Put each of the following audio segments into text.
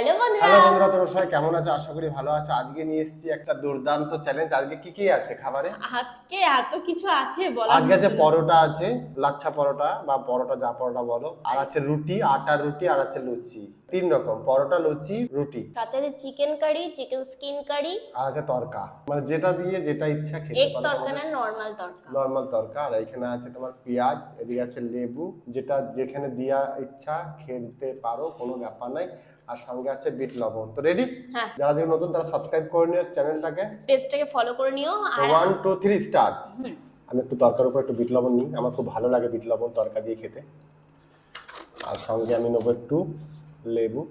Hello বন্ধুরা। Hello বন্ধুরা তোমরা সবাই কেমন আছো? আশা করি ভালো আছো। আজকে নিয়ে এসেছি একটা দুর্দান্ত চ্যালেঞ্জ আজকে কি কি আছে খাবারে? আজকে এত কিছু আছে বলা। আজকে আছে পরোটা আছে লাচ্ছা পরোটা বা পরোটা যা পরোটা বলো। আর আছে রুটি আটার রুটি আর আছে লুচি। তিন রকম পরোটা লুচি রুটি। তাতে আছে chicken curry chicken skin curry আর আছে তরকা। মানে যেটা দিয়ে যেটা ইচ্ছা খেতে এগ তরকা না নর্মাল তরকা? নর্মাল তরকা। আর এখানে আছে তোমার পেঁয়াজ এদিকে আছে লেবু। যেটা যেখানে দেওয়া ইচ্ছা খেতে পারো কোনো ব্যাপার নাই। আর সঙ্গে আছে বিট লবণ। তো রেডি হ্যাঁ। যারা যদি নতুন তারা সাবস্ক্রাইব করে নিও চ্যানেলটাকে। পেজটাকে ফলো করে নিও আর ওয়ান টু থ্রি স্টার আমি একটু তরকার উপর একটু বিট লবণ নিই। আমার খুব ভালো লাগে বিট লবণ তরকা দিয়ে খেতে। আর সঙ্গে আমি নেব একটু লেবু।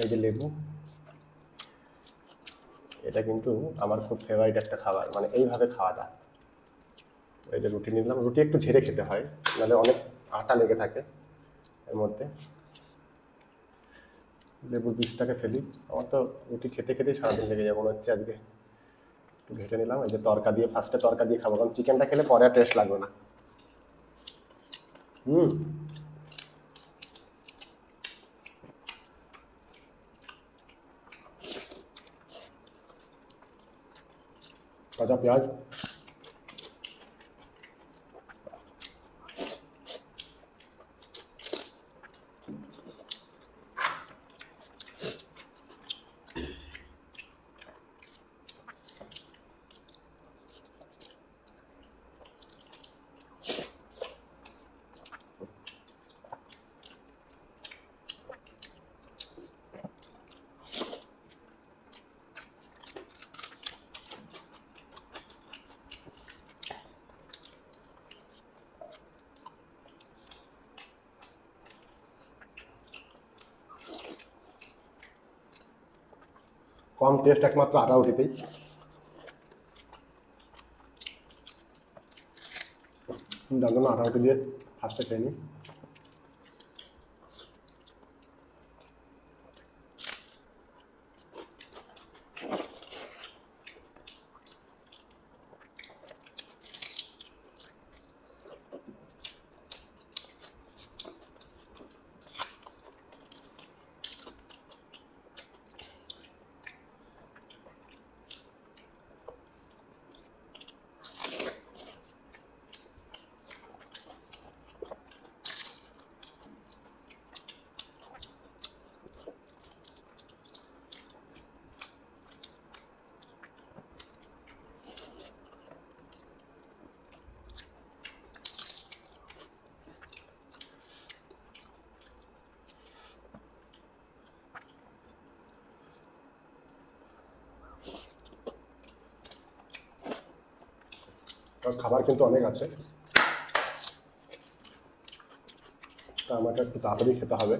এই যে লেবু। এটা কিন্তু আমার খুব ফেভারিট একটা খাবার। মানে এইভাবে খাওয়াটা। এই যে রুটি নিলাম। রুটি একটু ঝেড়ে খেতে হয়। নাহলে অনেক আটা লেগে থাকে এর মধ্যে। লেবুর বীজটাকে ফেলি। আমার তো রুটি খেতে খেতেই সারাদিন লেগে যাবে মনে হচ্ছে আজকে একটু ঘেটে নিলাম। এই যে তরকা দিয়ে ফার্স্টে তরকা দিয়ে খাব, কারণ চিকেনটা খেলে পরে আর টেস্ট লাগবে না। হুম। কাঁচা পেঁয়াজ। কম টেস্ট একমাত্র আটা উঠিতেই যার জন্য আটা উঠে দিয়ে ফার্স্টে খেয়ে নিই আর খাবার কিন্তু অনেক আছে। তা আমাকে একটু তাড়াতাড়ি খেতে হবে।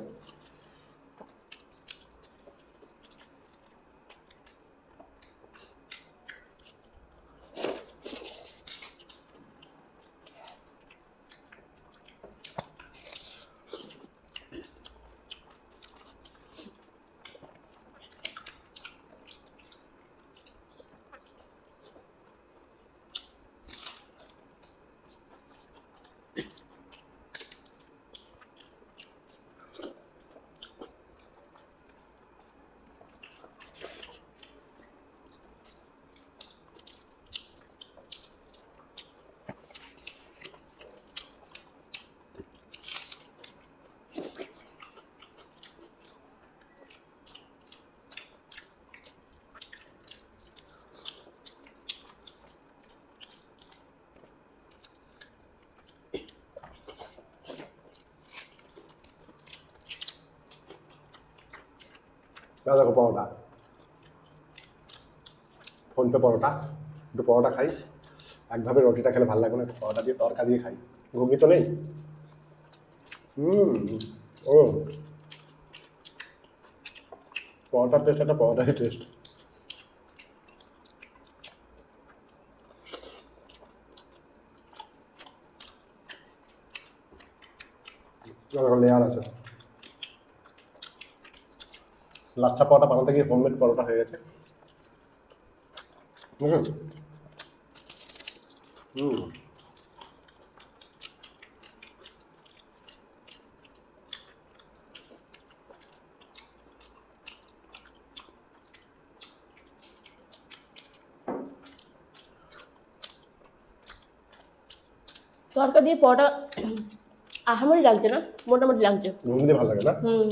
দেখো পরোটা। ফোনপে পরোটা, একটু পরোটা খাই। একভাবে রুটিটা খেলে ভালো লাগে না পরোটা দিয়ে তরকা দিয়ে খাই। ঘুগনি তো নেই? হুম, ও। পরোটার টেস্ট একটা পরোটারই টেস্ট লেয়ার আছে। লাচ্ছা পরোটা বানাতে গিয়ে হোমমেড পরোটা হয়ে গেছে। তরকা দিয়ে পরোটা আহামরি লাগছে না মোটামুটি লাগছে। ভালো লাগে না? হুম।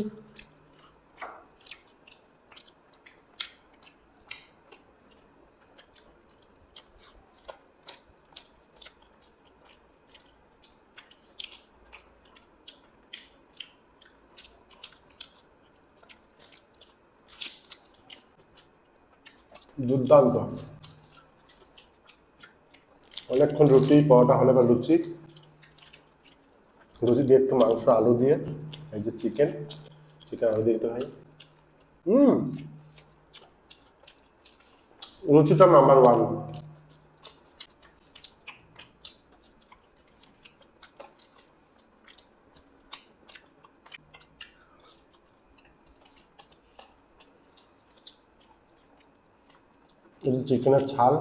দুর্দান্ত। অনেকক্ষণ রুটি, পরোটা, হলে বা লুচি। লুচি দিয়ে একটু মাংস, আলু দিয়ে, এই যে চিকেন চিকেন আলু দিয়ে একটু ভাই হুম লুচিটা নাম্বার ওয়ান যে চিকেনের ছাল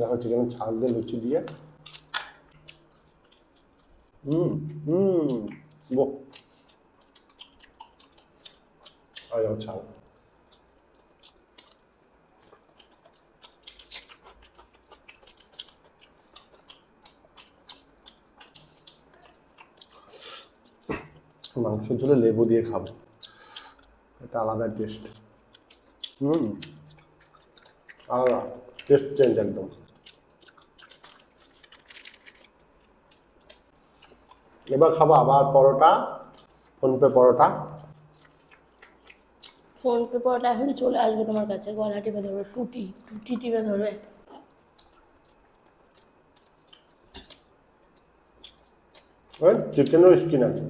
দেখো চিকেনের ছাল দিয়ে লুচি দিয়ে। হুম হুম বো ছাল। মাংস ঝোলে লেবু দিয়ে খাব। এটা আলাদা টেস্ট। হুম। আলাদা টেস্ট চেঞ্জ একদম। এবার খাব আবার পরোটা ফোনপে পরোটা। ফোন পে পরোটা এখনই চলে আসবে তোমার কাছে গলা টিপে ধরবে টুটি টুটি টিপে ধরবে। চিকেনও স্কিন আছে।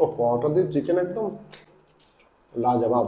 ও পরোটা দিয়ে চিকেন একদম লাজবাব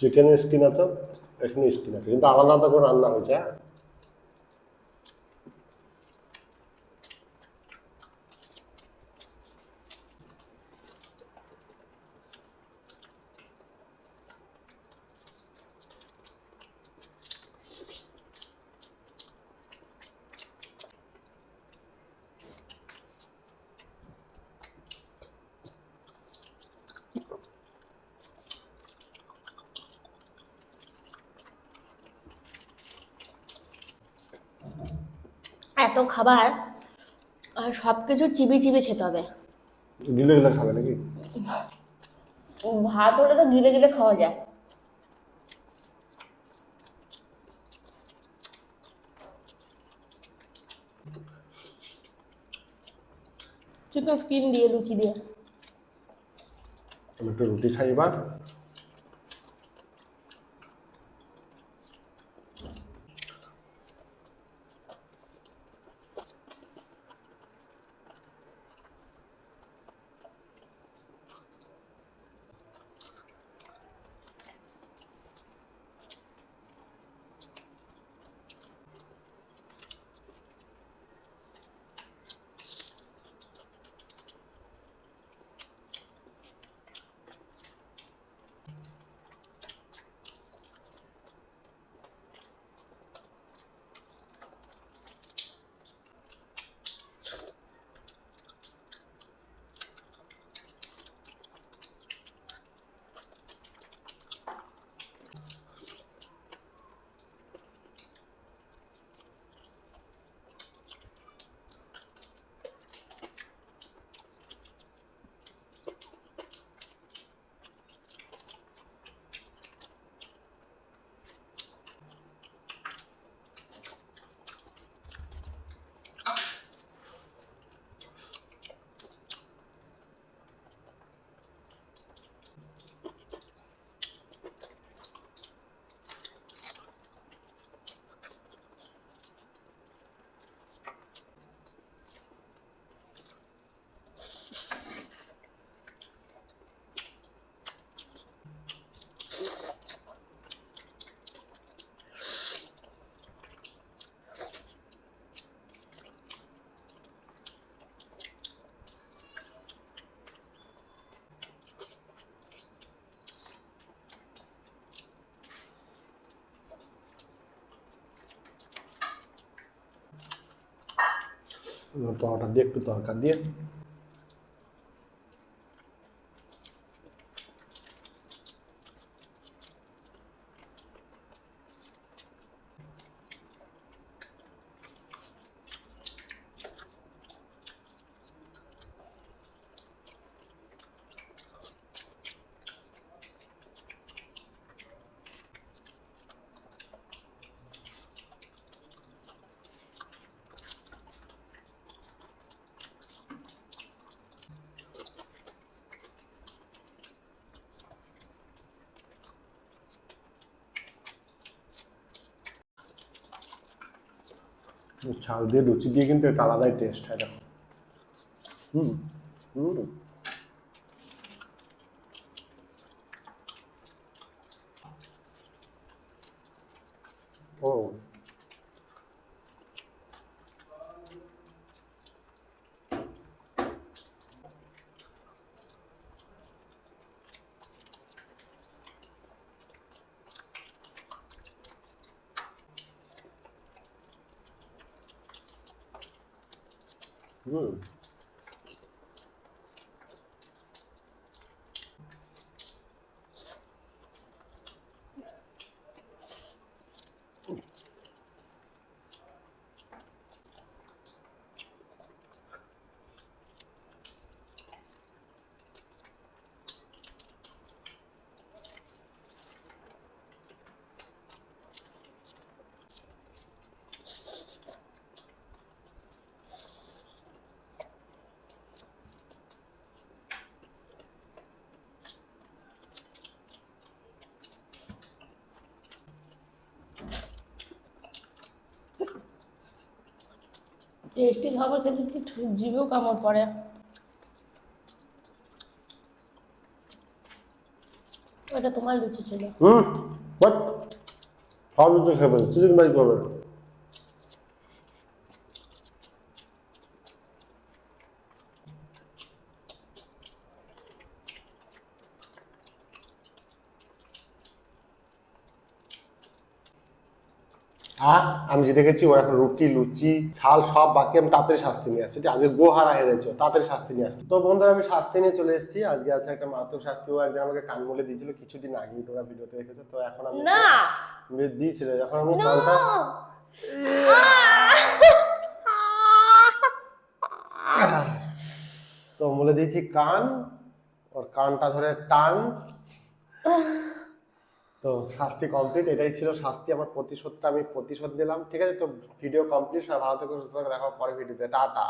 চিকেনের স্কিন আছে এখানে স্কিন আছে কিন্তু আলাদা আলাদা করে রান্না হয়েছে হ্যাঁ? খাবার আর সব কিছু চিবি চিবি খেতে হবে। গিলে গিলে খাবে নাকি? ভাত হলে তো গিলে গিলে খাওয়া যায়। চিকেন স্কিন দিয়ে লুচি দিয়ে। আমি একটু রুটি খাই এবার তরকাটা দিয়ে একটু তরকা দিয়ে ঝাল দিয়ে লুচি দিয়ে কিন্তু একটা আলাদাই টেস্ট হয় দেখো। হুম হুম। ও। হুম টেস্টি খাবার খেতে কি জীবেও কামড় পড়ে। এটা তোমার লুচি ছিল। হুম বাট সব কিছু খাবে তুই ফ্রাই করবে না। আর আমি যে দেখেছি ওরা এখন রুটি লুচি ছাল সব বাকি আমি তাড়াতাড়ি শাস্তি নিয়ে আসছি। আজকে গোহারা হেরেছে তাড়াতাড়ি শাস্তি নিয়ে আসছি। তো বন্ধুরা আমি শাস্তি নিয়ে চলে এসেছি। আজকে আছে একটা মারাত্মক শাস্তি। ও একদিন আমাকে কান মলে দিয়েছিল কিছুদিন আগেই তোমরা ভিডিওতে দেখেছ। তো এখন আমি না! দিয়েছিল যখন আমি কানটা তো বলে দিয়েছি কান ওর কানটা ধরে টান। তো শাস্তি কমপ্লিট এটাই ছিল শাস্তি। আমার প্রতিশোধটা আমি প্রতিশোধ দিলাম ঠিক আছে, তো ভিডিও কমপ্লিট ভালো থেকে, সুস্থ দেখা পরে ভিডিওতে টাটা।